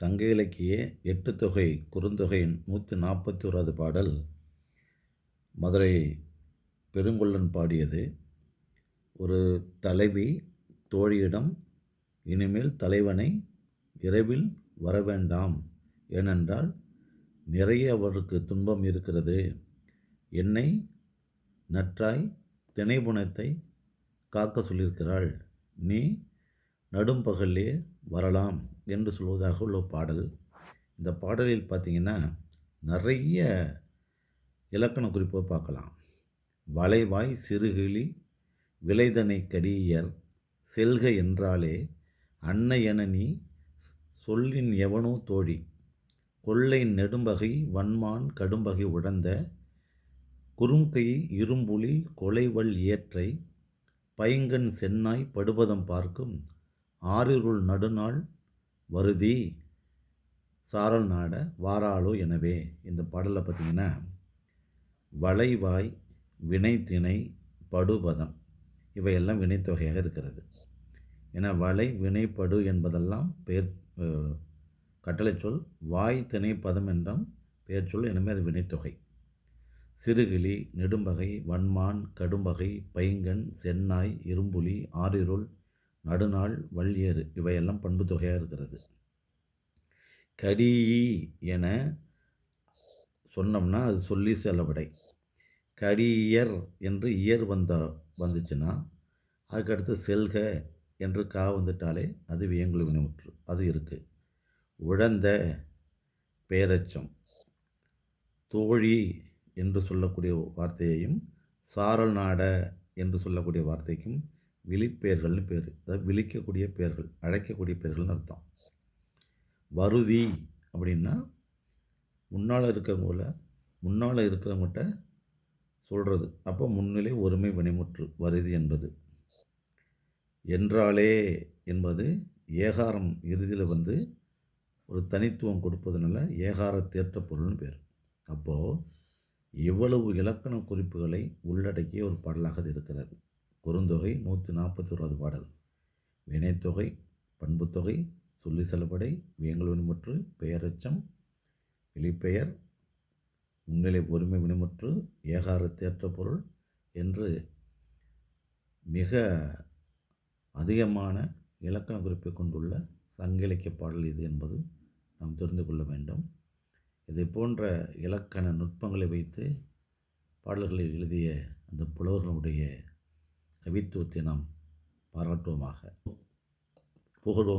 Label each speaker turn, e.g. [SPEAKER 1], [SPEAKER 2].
[SPEAKER 1] சங்க இலக்கிய எட்டு தொகை குறுந்தொகையின் நூற்றி நாற்பத்தி ஓராவது பாடல் மதுரை பெருங்கொள்ளன் பாடியது. ஒரு தலைவி தோழியிடம் இனிமேல் தலைவனை இரவில் வரவேண்டாம். ஏனென்றால் நிறைய அவருக்கு துன்பம் இருக்கிறது. என்னை நற்றாய் திணைபுணத்தை காக்க சொல்லியிருக்கிறாள். நீ நடும்பகல்லே வரலாம். என்று சொல்வதாக உள்ள பாடல். இந்த பாடலில் பார்த்திங்கன்னா நிறைய இலக்கண குறிப்பை பார்க்கலாம். வளைவாய் சிறுகிளி விளைதனை கடியர் செல்க என்றாலே அன்னை என நீ சொல்லின் எவனோ தோழி கொள்ளை நெடும்பகை வன்மான் கடும்பகை உழந்த குறுங்கை இரும்புலி கொலைவல் ஏற்றை பைங்கன் சென்னாய் படுபதம் பார்க்கும் ஆறிருள் நடுநாள் வருதி சாரல் நாட வாராளோ எனவே. இந்த பாடலில் பார்த்திங்கன்னா வளைவாய் வினைத்திணை படுபதம் இவையெல்லாம் வினைத்தொகையாக இருக்கிறது. ஏன்னா வலை வினைப்படு என்பதெல்லாம் பெயர் கட்டளை சொல் வாய் திணை பதம் என்றும் பெயர் சொல் எனவே அது வினைத்தொகை. சிறுகிளி நெடும்பகை வன்மான் கடும்பகை பைங்கன் சென்னாய் இரும்புலி ஆரிருள் நடுநாள் வள்ளியர் இவையெல்லாம் பண்பு தொகையாக இருக்கிறது. கடியி என சொன்னோம்னா அது சொல்லி செலவிடை கடியர் என்று இயர் வந்த வந்துச்சுன்னா அதுக்கடுத்து செல்க என்று கா வந்துட்டாலே அது வியங்குழு வினைமுற்று அது இருக்குது உழந்த பேரச்சம். தோழி என்று சொல்லக்கூடிய வார்த்தையையும் சாரல் நாட என்று சொல்லக்கூடிய வார்த்தைக்கும் விழிப்பெயர்கள்னு பேர். அதாவது விழிக்கக்கூடிய பெயர்கள் அழைக்கக்கூடிய பெயர்கள்னு அர்த்தம். வருதி அப்படின்னா முன்னால் இருக்கிறவங்கள முன்னால் இருக்கிறவங்ககிட்ட சொல்கிறது அப்போ முன்னிலை ஒருமை வினைமுற்று வருதி என்பது. என்றாலே என்பது ஏகாரம் இறுதியில் வந்து ஒரு தனித்துவம் கொடுப்பதுனால ஏகார தேற்ற பொருள்னு பேர். அப்போது இவ்வளவு இலக்கண குறிப்புகளை உள்ளடக்கிய ஒரு பாடலாக இருக்கிறது. குறுந்தொகை நூற்றி நாற்பத்தோராது பாடல். வினைத்தொகை பண்புத்தொகை சொல்லி செலப்படை வியங்கள் வினைமுற்று பெயரச்சம் வெளிப்பெயர் முன்னிலை பொறுமை வினைமுற்று ஏகார தேற்ற பொருள் என்று மிக அதிகமான இலக்கண குறிப்பை கொண்டுள்ள சங்க இலக்கிய பாடல் இது என்பது நாம் தெரிந்து கொள்ள வேண்டும். இதை போன்ற இலக்கண நுட்பங்களை வைத்து பாடல்களை எழுதிய அந்த புலவர்களுடைய கவித்துவத்தை நாம் பாராட்டுவோமாக. புகழ்வோம்.